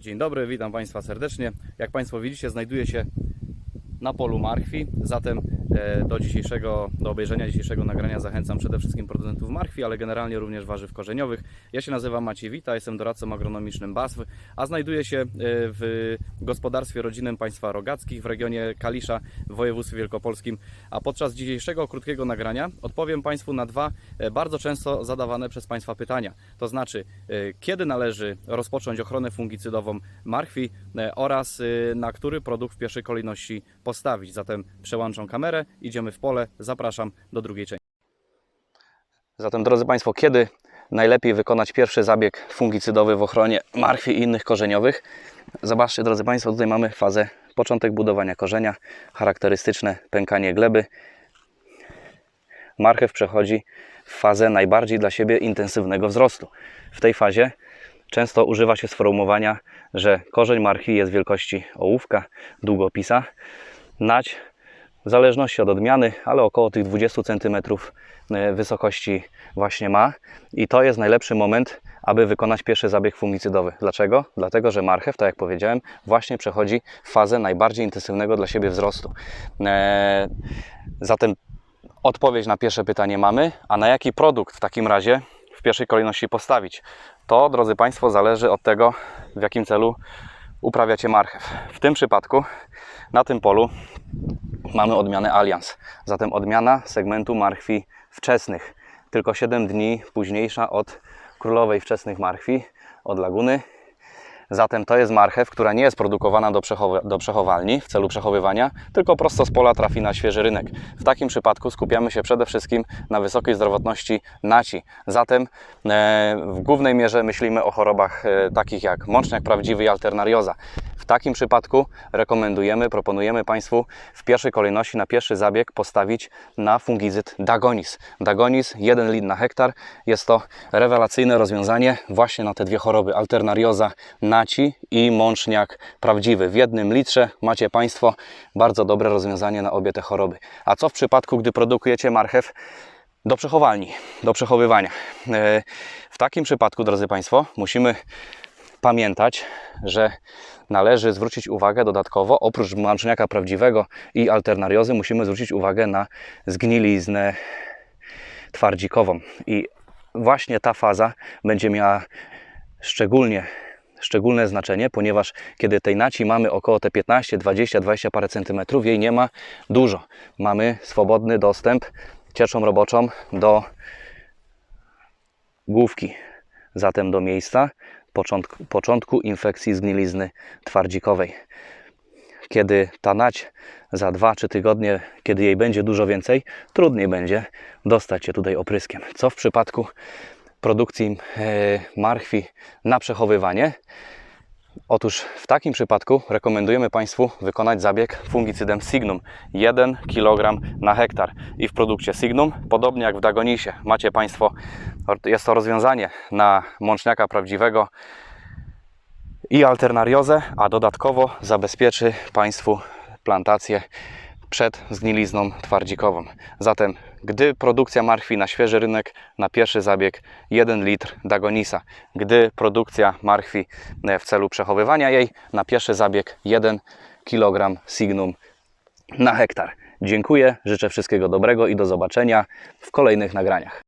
Dzień dobry, witam Państwa serdecznie. Jak Państwo widzicie, znajduję się na polu marchwi, zatem do dzisiejszego, do obejrzenia dzisiejszego nagrania zachęcam przede wszystkim producentów marchwi, ale generalnie również warzyw korzeniowych. Ja się nazywam Maciej Wita, jestem doradcą agronomicznym BASF, a znajduję się e, w gospodarstwie rodzinnym państwa rogackich w regionie Kalisza w województwie wielkopolskim. A podczas dzisiejszego krótkiego nagrania odpowiem Państwu na dwa e, bardzo często zadawane przez Państwa pytania. To znaczy, e, kiedy należy rozpocząć ochronę fungicydową marchwi e, oraz e, na który produkt w pierwszej kolejności postawić. Zatem przełączam kamerę, idziemy w pole, zapraszam do drugiej części. Zatem drodzy Państwo, kiedy najlepiej wykonać pierwszy zabieg fungicydowy w ochronie marchwi i innych korzeniowych? Zobaczcie drodzy Państwo, tutaj mamy fazę początek budowania korzenia, charakterystyczne pękanie gleby. Marchew przechodzi w fazę najbardziej dla siebie intensywnego wzrostu. W tej fazie często używa się sformułowania, że korzeń marchwi jest wielkości ołówka, długopisa. Nać w zależności od odmiany, ale około tych 20 cm wysokości właśnie ma. I to jest najlepszy moment, aby wykonać pierwszy zabieg fungicydowy. Dlaczego? Dlatego, że marchew, tak jak powiedziałem, właśnie przechodzi fazę najbardziej intensywnego dla siebie wzrostu. Eee, Zatem odpowiedź na pierwsze pytanie mamy, a na jaki produkt w takim razie w pierwszej kolejności postawić? To, drodzy Państwo, zależy od tego, w jakim celu uprawiacie marchew. W tym przypadku, na tym polu, mamy odmianę Allianz. Zatem odmiana segmentu marchwi wczesnych. Tylko 7 dni późniejsza od królowej wczesnych marchwi, od laguny. Zatem to jest marchew, która nie jest produkowana do, przechowy, do przechowalni w celu przechowywania, tylko prosto z pola trafi na świeży rynek. W takim przypadku skupiamy się przede wszystkim na wysokiej zdrowotności naci. Zatem e, w głównej mierze myślimy o chorobach e, takich jak mączniak prawdziwy i alternarioza. W takim przypadku rekomendujemy, proponujemy Państwu w pierwszej kolejności na pierwszy zabieg postawić na fungizyd Dagonis. Dagonis 1 litr na hektar. Jest to rewelacyjne rozwiązanie właśnie na te dwie choroby, alternarioza naci i mączniak prawdziwy. W jednym litrze macie Państwo bardzo dobre rozwiązanie na obie te choroby. A co w przypadku, gdy produkujecie marchew do przechowalni, do przechowywania? E, W takim przypadku, drodzy Państwo, musimy pamiętać, że należy zwrócić uwagę dodatkowo, oprócz mączniaka prawdziwego i alternariozy, musimy zwrócić uwagę na zgniliznę twardzikową. I właśnie ta faza będzie miała szczególnie szczególne znaczenie, ponieważ kiedy tej naci mamy około te 15, 20, 20 parę centymetrów, jej nie ma dużo. Mamy swobodny dostęp cieczą roboczą do główki, zatem do miejsca początku, początku infekcji zgnilizny twardzikowej. Kiedy ta nać za 2-3 tygodnie, kiedy jej będzie dużo więcej, trudniej będzie dostać się tutaj opryskiem. Co w przypadku produkcji e, marchwi na przechowywanie? Otóż w takim przypadku rekomendujemy Państwu wykonać zabieg fungicydem Signum 1 kg na hektar. I w produkcie Signum, podobnie jak w Dagonisie, macie Państwo, jest to rozwiązanie na mączniaka prawdziwego i alternariozę, a dodatkowo zabezpieczy Państwu plantację przed zgnilizną twardzikową. Zatem, gdy produkcja marchwi na świeży rynek, na pierwszy zabieg 1 litr Dagonisa. Gdy produkcja marchwi e, w celu przechowywania jej, na pierwszy zabieg 1 kg Signum na hektar. Dziękuję, życzę wszystkiego dobrego i do zobaczenia w kolejnych nagraniach.